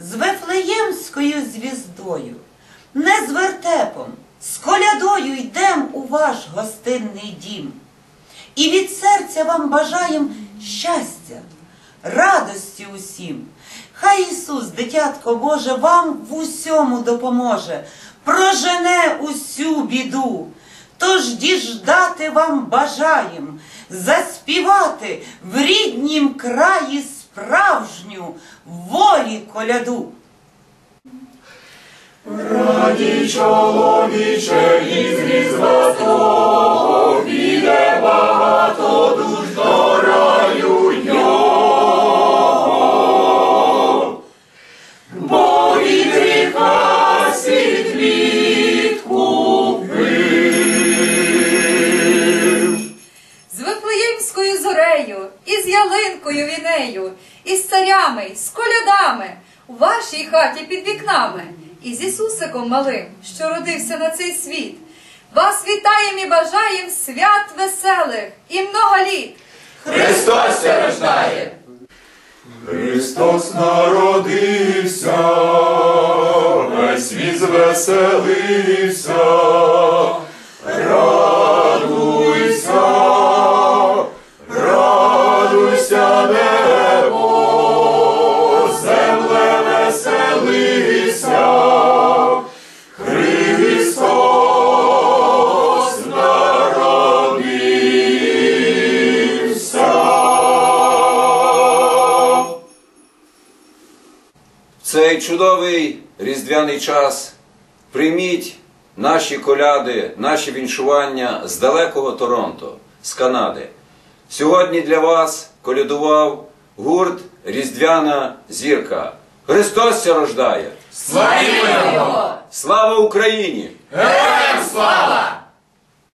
з Вифлеємською звіздою, не з вертепом, з колядою йдем у ваш гостинний дім. І від серця вам бажаєм щастя, радості усім. Хай Ісус, дитятко Боже, вам в усьому допоможе, прожене усю біду. Тож діждати вам бажаєм, заспівати в ріднім краї справжню волі коляду. Раді чоловіче із зорею, із ялинкою вінею, із царями, з колядами, у вашій хаті під вікнами, і з Ісусиком малим, що родився на цей світ. Вас вітаєм і бажаєм свят веселих і много літ. Христос ся рождає. Христос народився, весь світ звеселився. Цей чудовий різдвяний час прийміть наші коляди, наші віншування з далекого Торонто, з Канади. Сьогодні для вас колядував гурт Різдвяна зірка. Христос ся рождає! Його! Слава Україні! Героям слава!